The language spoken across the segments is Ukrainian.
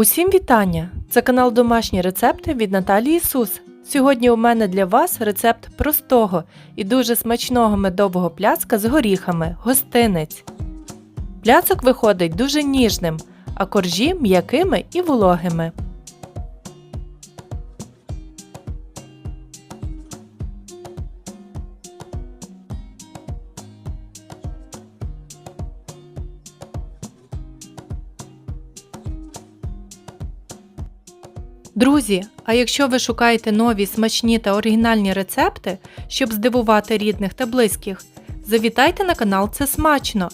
Усім вітання! Це канал Домашні рецепти від Наталії Ісус. Сьогодні у мене для вас рецепт простого і дуже смачного медового пляцка з горіхами гостинець. Пляцок виходить дуже ніжним, а коржі м'якими і вологими. Друзі, а якщо ви шукаєте нові смачні та оригінальні рецепти, щоб здивувати рідних та близьких, завітайте на канал Це Смачно.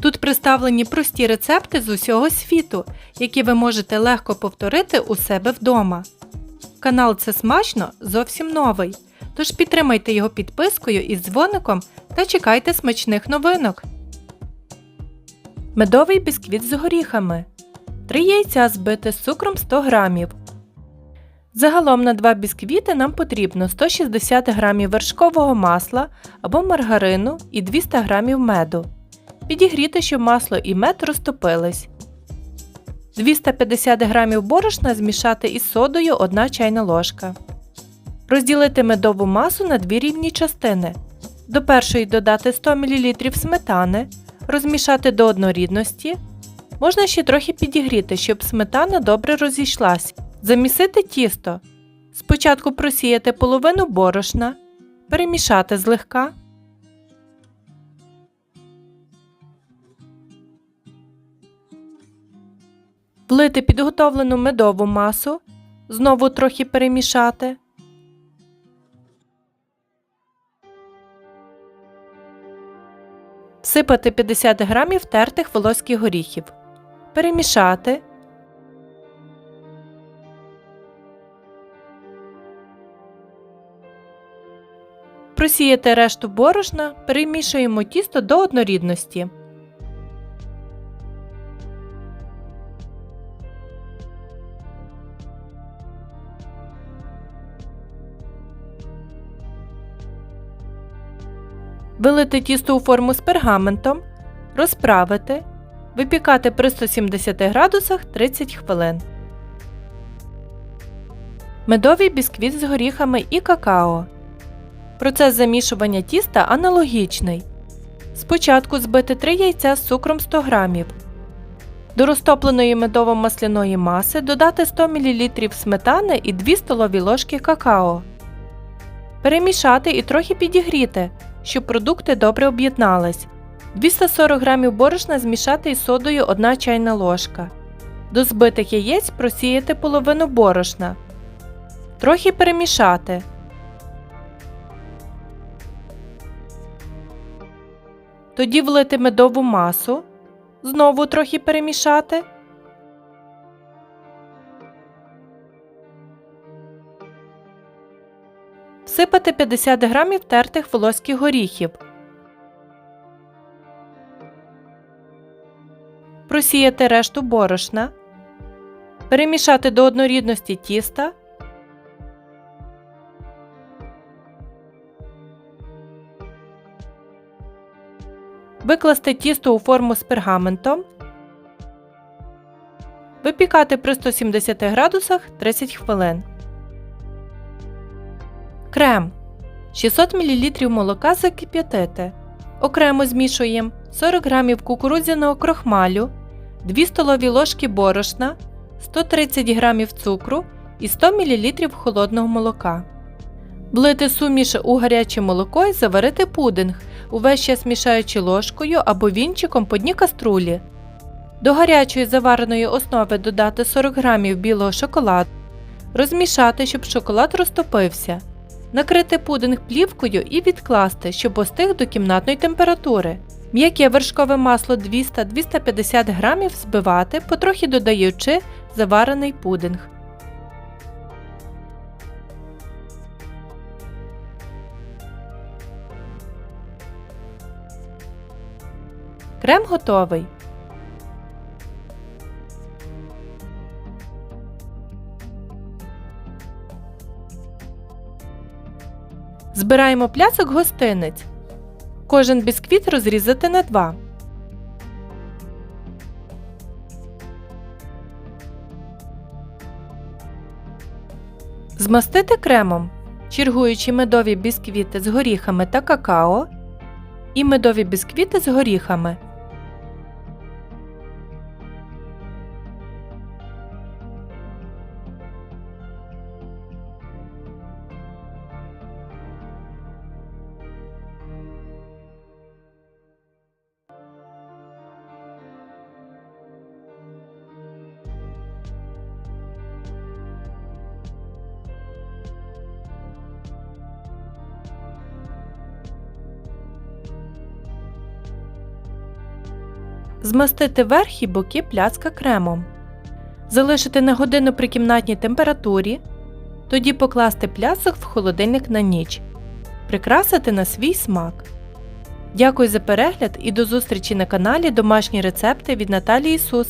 Тут представлені прості рецепти з усього світу, які ви можете легко повторити у себе вдома. Канал Це Смачно зовсім новий, тож підтримайте його підпискою із дзвоником та чекайте смачних новинок. Медовий бісквіт з горіхами. 3 яйця збити з цукром 100 грамів. Загалом на 2 бісквіти нам потрібно 160 г вершкового масла або маргарину і 200 г меду. Підігріти, щоб масло і мед розтопились. 250 г борошна змішати із содою 1 чайна ложка. Розділити медову масу на дві рівні частини. До першої додати 100 мл сметани, розмішати до однорідності. Можна ще трохи підігріти, щоб сметана добре розійшлась. Замісити тісто. Спочатку просіяти половину борошна, перемішати злегка. Влити підготовлену медову масу, знову трохи перемішати. Всипати 50 грамів тертих волоських горіхів. Перемішати. Просіяти решту борошна, перемішуємо тісто до однорідності. Вилити тісто у форму з пергаментом, розправити, випікати при 170 градусах 30 хвилин. Медовий бісквіт з горіхами і какао. Процес замішування тіста аналогічний. Спочатку збити 3 яйця з цукром 100 г. До розтопленої медово-масляної маси додати 100 мл сметани і 2 столові ложки какао. Перемішати і трохи підігріти, щоб продукти добре об'єднались. 240 г борошна змішати із содою 1 чайна ложка. До збитих яєць просіяти половину борошна. Трохи перемішати. Тоді влити медову масу, знову трохи перемішати. Всипати 50 грамів тертих волоських горіхів. Просіяти решту борошна. Перемішати до однорідності тіста. Викласти тісто у форму з пергаментом. Випікати при 170 градусах 30 хвилин. Крем 600 мл молока закип'ятити. Окремо змішуємо 40 г кукурудзяного крохмалю, 2 столові ложки борошна, 130 г цукру і 100 мл холодного молока. Влити суміш у гаряче молоко і заварити пудинг, увесь час мішаючи ложкою або вінчиком по дні каструлі. До гарячої завареної основи додати 40 г білого шоколаду, розмішати, щоб шоколад розтопився, накрити пудинг плівкою і відкласти, щоб остиг до кімнатної температури. М'яке вершкове масло 200-250 г збивати, потрохи додаючи заварений пудинг. Крем готовий. Збираємо плясок гостинець. Кожен бісквіт розрізати на два. Змастити кремом, чергуючи медові бісквіти з горіхами та какао і медові бісквіти з горіхами. Змастити верх і боки пляцка кремом. Залишити на годину при кімнатній температурі. Тоді покласти пляцок в холодильник на ніч. Прикрасити на свій смак. Дякую за перегляд і до зустрічі на каналі Домашні рецепти від Наталії Сус.